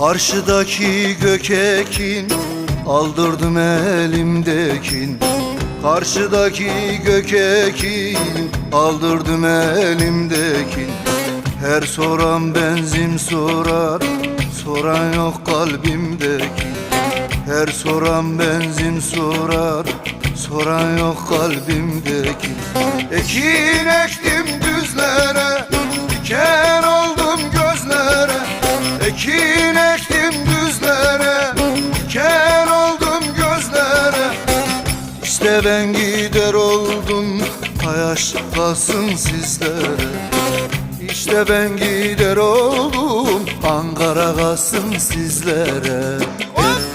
Karşıdaki gökekin Aldırdım elimdekin. Karşıdaki gökekin Aldırdım elimdekin. Her soran benzin sorar Soran yok kalbimdeki Her soran benzin sorar Soran yok kalbimdeki Ekin ektim Ekin ektim düzlere? Ker oldum gözlere. İşte ben gider oldum Hayaş kalsın sizlere. İşte ben gider oldum Ankara kalsın sizlere. Of!